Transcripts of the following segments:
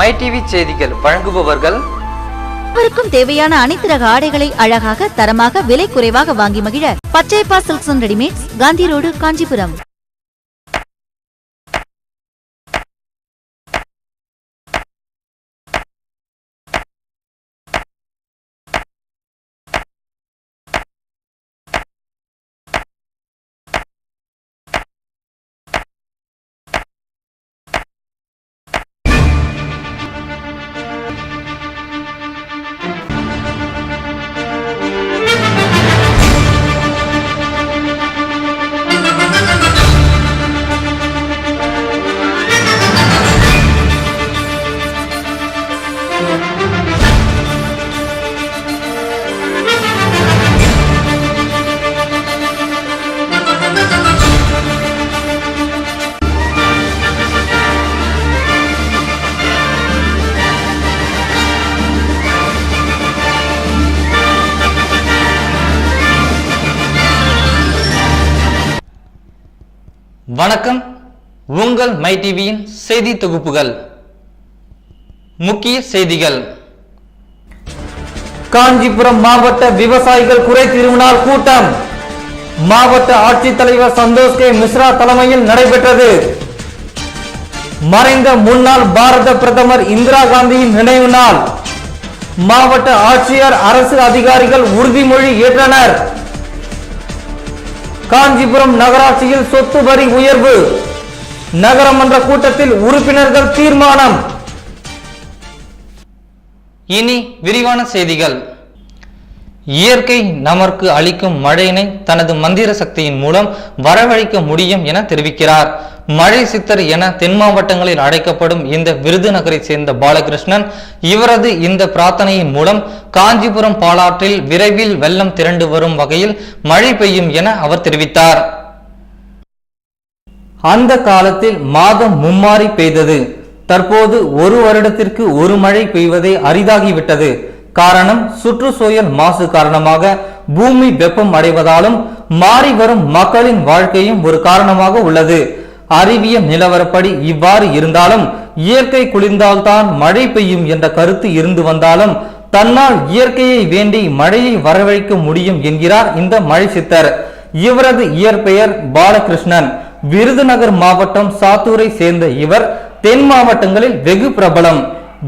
My TV செய்திகள் வழங்குபவர்கள். அனைவருக்கும் தேவையான அனைத்து ரக ஆடைகளை அழகாக தரமாக விலை குறைவாக வாங்கி மகிழ Pachaiyappa silks readymade readymades Gandhi road Kanchipuram. வணக்கம். உங்கள் மை டிவியின் செய்தி தொகுப்புகள். முக்கிய செய்திகள். காஞ்சிபுரம் மாவட்ட விவசாயிகள் குறை திருநாள் கூட்டம். மாவட்ட ஆட்சித்தலைவர் சந்தோஷ் கே மிஸ்ரா தலைமையில் நடைபெற்றது. மறைந்த முன்னாள் பாரத பிரதமர் இந்திரா காந்தியின் நினைவு நாள். மாவட்ட ஆட்சியர் அரசு அதிகாரிகள் உறுதிமொழி ஏற்றனர். காஞ்சிபுரம் நகராட்சியில் சொத்து வரி உயர்வு. நகரமன்ற கூட்டத்தில் உறுப்பினர்கள் தீர்மானம். இனி விரிவான செய்திகள். இயற்கை நமக்கு அளிக்கும் மழையினை தனது மந்திர சக்தியின் மூலம் வரவழைக்க முடியும் என தெரிவிக்கிறார். மழை சித்தர் என தென் மாவட்டங்களில் அழைக்கப்படும் இந்த விருதுநகரை சேர்ந்த பாலகிருஷ்ணன் இவரது இந்த பிரார்த்தனையின் மூலம் காஞ்சிபுரம் பாலாற்றில் விரைவில் வெள்ளம் திரண்டு வரும் வகையில் மழை பெய்யும் என அவர் தெரிவித்தார். அந்த காலத்தில் மாதம் மும்மாறி பெய்தது. தற்போது ஒரு வருடத்திற்கு ஒரு மழை பெய்வதே அரிதாகிவிட்டது. காரணம் சுற்றுச்சூழல் மாசு காரணமாக பூமி வெப்பம் அடைவதாலும் மாறி வரும் மக்களின் வாழ்க்கையும் ஒரு காரணமாக உள்ளது. அறிவியல் நிலவரப்படி இவ்வாறு இருந்தாலும் இயற்கை குளிர்ந்தால்தான் மழை பெய்யும் என்ற கருத்து இருந்து வந்தாலும் தன்னால் இயற்கையை வேண்டி மழையை வரவழைக்க முடியும் என்கிறார் இந்த மழை சித்தர். இவரது இயற்பெயர் பாலகிருஷ்ணன். விருதுநகர் மாவட்டம் சாத்தூரை சேர்ந்த இவர் தென் மாவட்டங்களில் வெகு பிரபலம்.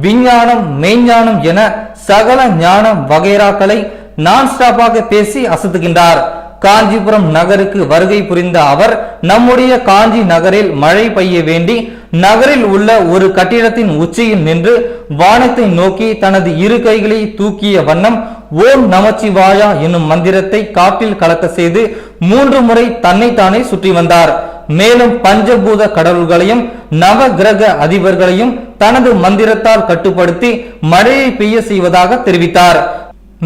விஞ்ஞானம் மெய்ஞானம் என சகல ஞானம் வகைராக்களை நான் ஸ்டாப்பாக பேசி அசத்துகின்றார். காஞ்சிபுரம் நகருக்கு வருகை புரிந்த அவர் நம்முடைய காஞ்சி நகரில் மழை பெய்ய வேண்டி நகரில் உள்ள ஒரு கட்டிடத்தின் உச்சியில் நின்று வானத்தை நோக்கி தனது இரு கைகளை தூக்கிய வண்ணம் ஓம் நமச்சிவாயா என்னும் மந்திரத்தை காற்றில் கலக்க செய்து மூன்று முறை தன்னைத்தானே சுற்றி வந்தார். மேலும் பஞ்சபூத கடவுள்களையும் நவ கிரக அதிபர்களையும் தனது மந்திரத்தால் கட்டுப்படுத்தி மழையை பெய்ய செய்வதாக தெரிவித்தார்.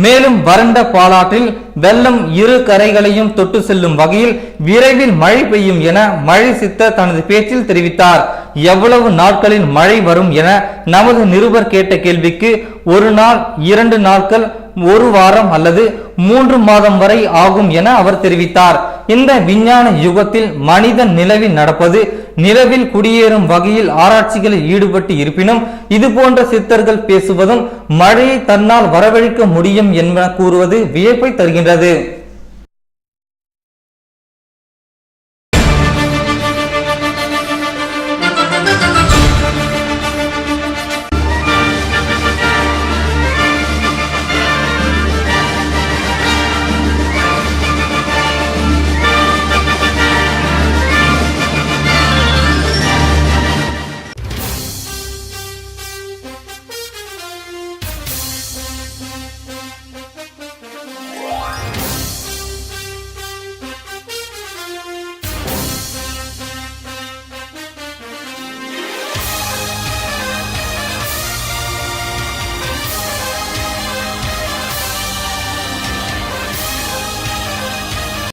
மேலும் வறண்ட பாலாற்றில் வெள்ளம் இரு கரைகளையும் தொட்டு செல்லும் வகையில் விரைவில் மழை பெய்யும் என மழை சித்த தனது பேச்சில் தெரிவித்தார். எவ்வளவு நாட்களில் மழை வரும் என நமது நிருபர் கேட்ட கேள்விக்கு ஒரு நாள் இரண்டு நாட்கள் ஒரு வாரம் அல்லது மூன்று மாதம் வரை ஆகும் என அவர் தெரிவித்தார். இந்த விஞ்ஞான யுகத்தில் மனிதன் நிலவில் நடப்பது நிலவில் குடியேறும் வகையில் ஆராய்ச்சிகளில் ஈடுபட்டு இருப்பினும் இது போன்ற சித்தர்கள் பேசுவதும் மழையை தன்னால் வரவழைக்க முடியும் என்பன கூறுவது வியப்பை தருகின்றது.